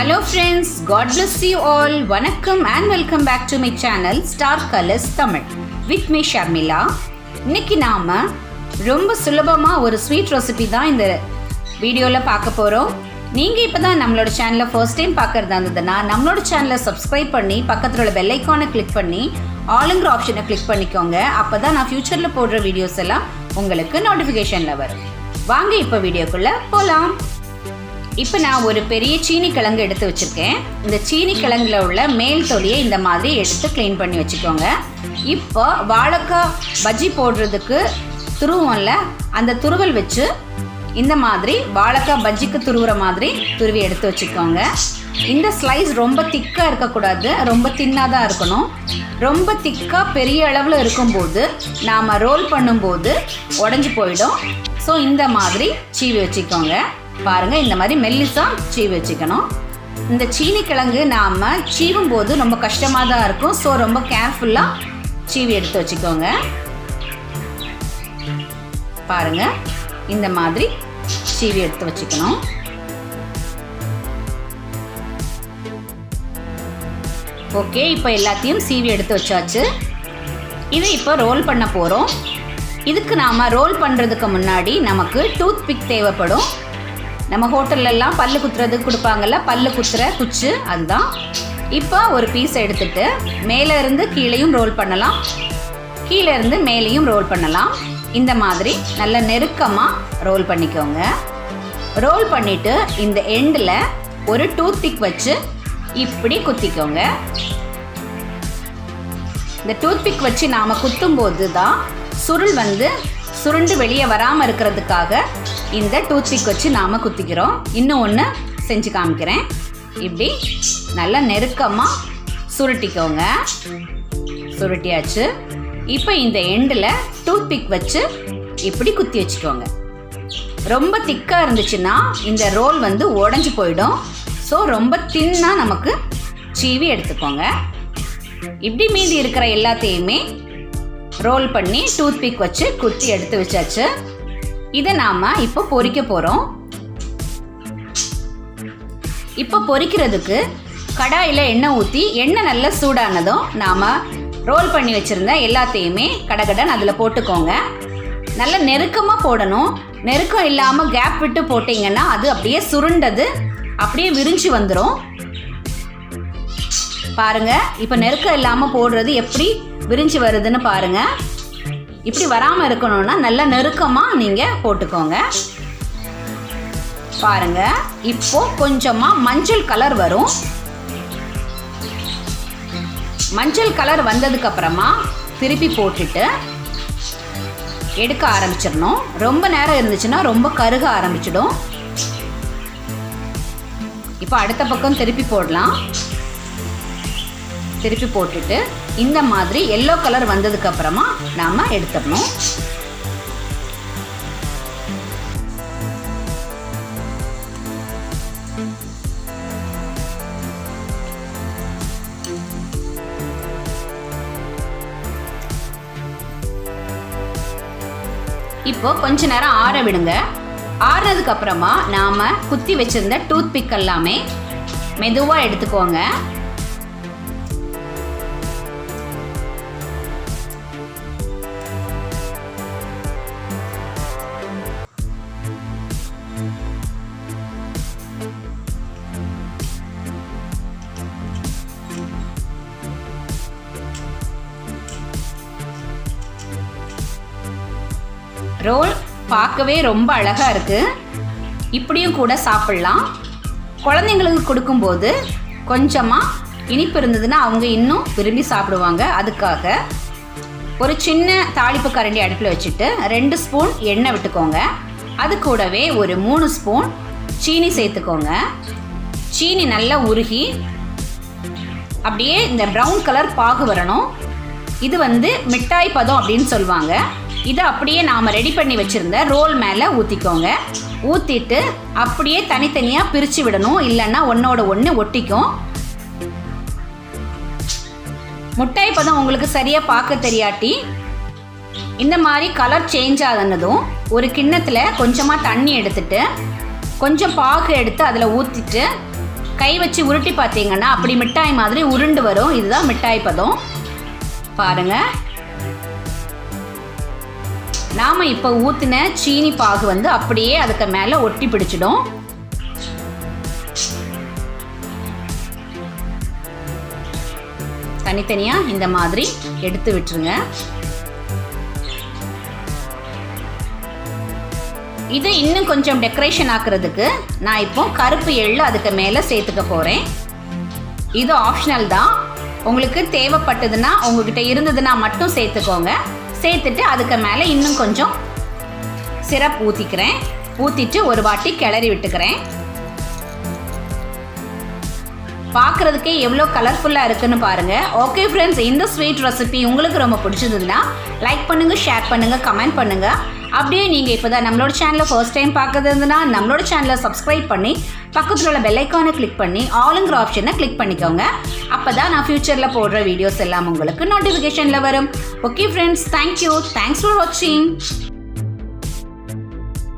Hello friends god bless you all வணக்கம் and welcome back to my channel star Colors Tamil with me Sharmila இன்னைக்கு நாம் ரொம்ப சுலபமாக ஒரு ஸ்வீட் ரெசிபி தான் இந்த வீடியோவில் பார்க்க போகிறோம் நீங்கள் இப்போ தான் நம்மளோட சேனலை ஃபர்ஸ்ட் டைம் பார்க்குறதா இருந்ததுன்னா நம்மளோட சேனலை சப்ஸ்கிரைப் பண்ணி பக்கத்தில் உள்ள பெல்லைக்கானை கிளிக் பண்ணி ஆளுங்கிற ஆப்ஷனை கிளிக் பண்ணிக்கோங்க. அப்போ தான் நான் ஃப்யூச்சரில் போடுற வீடியோஸ் எல்லாம் உங்களுக்கு நோட்டிஃபிகேஷனில் வரும். வாங்க இப்போ வீடியோக்குள்ளே போகலாம் இப்போ நான் ஒரு பெரிய சீனி கிழங்கு எடுத்து வச்சுருக்கேன். இந்த சீனி கிழங்குல உள்ள மேல் தொலியை இந்த மாதிரி எடுத்து க்ளீன் பண்ணி வச்சுக்கோங்க. இப்போ வாழைக்காய் பஜ்ஜி போடுறதுக்கு துருவம்ல அந்த துருவல் வச்சு இந்த மாதிரி வாழைக்காய் பஜ்ஜிக்கு துருவுற மாதிரி துருவி எடுத்து வச்சுக்கோங்க. இந்த ஸ்லைஸ் ரொம்ப திக்காக இருக்கக்கூடாது ரொம்ப தின்னாக தான் இருக்கணும். ரொம்ப திக்காக பெரிய அளவில் இருக்கும்போது நாம் ரோல் பண்ணும்போது உடஞ்சி போயிடும். ஸோ இந்த மாதிரி சீவி வச்சுக்கோங்க. பாருங்க இந்த மாதிரி மெல்லிசா சீவி வச்சுக்கணும். இந்த சீனி கிழங்கு நாம் சீவும் போது ரொம்ப கஷ்டமாக தான் இருக்கும். ஸோ ரொம்ப கேர்ஃபுல்லாக சீவி எடுத்து வச்சுக்கோங்க. பாருங்க இந்த மாதிரி சீவி எடுத்து வச்சுக்கணும். ஓகே இப்போ எல்லாத்தையும் சீவி எடுத்து வச்சாச்சு. இதை இப்போ ரோல் பண்ண போகிறோம் இதுக்கு நாம் ரோல் பண்ணுறதுக்கு முன்னாடி நமக்கு டூத் பிக் தேவைப்படும். நம்ம ஹோட்டல்லலாம் பல்லு குத்துறது கொடுப்பாங்கல்ல பல்லு குத்துற குச்சு அதுதான். இப்போ ஒரு பீஸ் எடுத்துட்டு மேலே இருந்து கீழேயும் ரோல் பண்ணலாம். கீழே இருந்து மேலேயும் ரோல் பண்ணலாம். இந்த மாதிரி நல்ல நெருக்கமாக ரோல் பண்ணிக்கோங்க. ரோல் பண்ணிட்டு இந்த எண்டில் ஒரு டூத் பிக் வச்சு இப்படி குத்திக்கோங்க. இந்த டூத்பிக் வச்சு நாம் குத்தும்போது தான் சுருள் வந்து சுருண்டு வெளியே வராமல் இருக்கிறதுக்காக இந்த டூத்பிக் வச்சு நாம் குத்திக்கிறோம். இன்னும் ஒன்று செஞ்சு காமிக்கிறேன். இப்படி நல்லா நெருக்கமாக சுருட்டிக்கோங்க. சுருட்டியாச்சு. இப்போ இந்த எண்டில் டூத்பிக் வச்சு இப்படி குத்தி வச்சுக்கோங்க. ரொம்ப திக்காக இருந்துச்சுன்னா இந்த ரோல் வந்து உடஞ்சி போயிடும். ஸோ ரொம்ப தின்னாக நமக்கு சீவி எடுத்துக்கோங்க. இப்படி மீதி இருக்கிற எல்லாத்தையுமே ரோல் பண்ணி டூத்பிக் வச்சு குத்தி எடுத்து வச்சாச்சு. இதை நாம் இப்போ பொறிக்க போகிறோம் இப்போ பொறிக்கிறதுக்கு கடாயில் எண்ணெய் ஊற்றி எண்ணெய் நல்லா சூடானதும் நாம் ரோல் பண்ணி வச்சுருந்த எல்லாத்தையுமே கடகடன் அதில் போட்டுக்கோங்க. நல்ல நெருக்கமாக போடணும். நெருக்கம் இல்லாமல் கேப் விட்டு போட்டிங்கன்னா அது அப்படியே சுருண்டது அப்படியே விரிஞ்சு வந்துடும் பாருங்கள் இப்போ நெருக்கம் இல்லாமல் போடுறது எப்படி விரிஞ்சு வருதுன்னு பாருங்கள் இப்படி வராமல் இருக்கணும்னா நல்லா நெருக்கமாக நீங்கள் போட்டுக்கோங்க. பாருங்க இப்போ கொஞ்சமாக மஞ்சள் கலர் வரும். மஞ்சள் கலர் வந்ததுக்கு அப்புறமா திருப்பி போட்டுட்டு எடுக்க ஆரம்பிச்சிடணும். ரொம்ப நேரம் இருந்துச்சுன்னா ரொம்ப கருக ஆரம்பிச்சிடும். இப்போ அடுத்த பக்கம் திருப்பி போடலாம். திருப்பி போட்டுட்டு இந்த மாதிரி எல்லோ கலர் வந்ததுக்கு அப்புறமா நாம எடுத்துடணும். இப்போ கொஞ்ச நேரம் ஆற விடுங்க. ஆறுனதுக்கு அப்புறமா நாம குத்தி வச்சிருந்த டூத் பிக் எல்லாமே மெதுவா எடுத்துக்கோங்க. ரோல் பார்க்கவே ரொம்ப அழகாக இருக்குது இப்படியும் கூட சாப்பிட்லாம். குழந்தைங்களுக்கு கொடுக்கும்போது கொஞ்சமாக இனிப்பு இருந்ததுன்னா அவங்க இன்னும் விரும்பி சாப்பிடுவாங்க. அதுக்காக ஒரு சின்ன தாளிப்பு கரண்டி அடுப்பில் வச்சுட்டு ரெண்டு ஸ்பூன் எண்ணெய் விட்டுக்கோங்க. அது கூடவே ஒரு மூணு ஸ்பூன் சீனி சேர்த்துக்கோங்க. சீனி நல்லா உருகி அப்படியே இந்த ப்ரௌன் கலர் பாகு வரணும். இது வந்து மிட்டாய் பதம் அப்படின்னு சொல்லுவாங்க. இதை அப்படியே நாம் ரெடி பண்ணி வச்சுருந்த ரோல் மேலே ஊற்றிக்கோங்க ஊற்றிட்டு அப்படியே தனித்தனியாக பிரித்து விடணும். இல்லைன்னா ஒன்றோட ஒன்று ஒட்டிக்கும். முட்டை பதம் உங்களுக்கு சரியாக பார்க்க தெரியாட்டி இந்த மாதிரி கலர் சேஞ்ச் ஆகினதும் ஒரு கிண்ணத்தில் கொஞ்சமாக தண்ணி எடுத்துட்டு கொஞ்சம் பாகு எடுத்து அதில் ஊற்றிட்டு கை வச்சு உருட்டி பார்த்தீங்கன்னா அப்படி மிட்டாய் மாதிரி உருண்டு வரும். இதுதான் மிட்டாய் பதம். பாருங்க. நாம இப்போ ஊற்றின சீனி பாகு வந்து அப்படியே அதுக்கு மேலே ஒட்டி பிடிச்சிடும். தனித்தனியாக இந்த மாதிரி எடுத்து விட்டுருங்க. இது இன்னும் கொஞ்சம் டெக்கரேஷன் ஆக்குறதுக்கு நான் இப்போ கருப்பு எள்ளு அதுக்கு மேலே சேர்த்துக்க போகிறேன் இது ஆப்ஷனல் தான். உங்களுக்கு தேவைப்பட்டதுன்னா உங்ககிட்ட இருந்ததுன்னா மட்டும் சேர்த்துக்கோங்க. சேர்த்துட்டு அதுக்கு மேலே இன்னும் கொஞ்சம் சிரப் ஊற்றிக்கிறேன் ஊற்றிட்டு ஒரு வாட்டி கிளறி விட்டுக்கிறேன். பார்க்குறதுக்கே எவ்வளோ கலர்ஃபுல்லாக இருக்குன்னு பாருங்கள் ஓகே ஃப்ரெண்ட்ஸ் இந்த ஸ்வீட் ரெசிபி உங்களுக்கு ரொம்ப பிடிச்சதுன்னா லைக் பண்ணுங்கள் ஷேர் பண்ணுங்கள் கமெண்ட் பண்ணுங்கள் அப்படியே நீங்கள் இப்போ தான் நம்மளோட சேனலை ஃபர்ஸ்ட் டைம் பார்க்குறதுனா நம்மளோட சேனலை சப்ஸ்கிரைப் பண்ணி பக்கத்தில் உள்ள பெல்லைக்கானை கிளிக் பண்ணி ஆளுங்கிற ஆப்ஷனை கிளிக் பண்ணிக்கோங்க. அப்போ தான் நான் ஃப்யூச்சரில் போடுற வீடியோஸ் எல்லாம் உங்களுக்கு நோட்டிஃபிகேஷனில் வரும். Okay friends thank you thanks for வாட்சிங்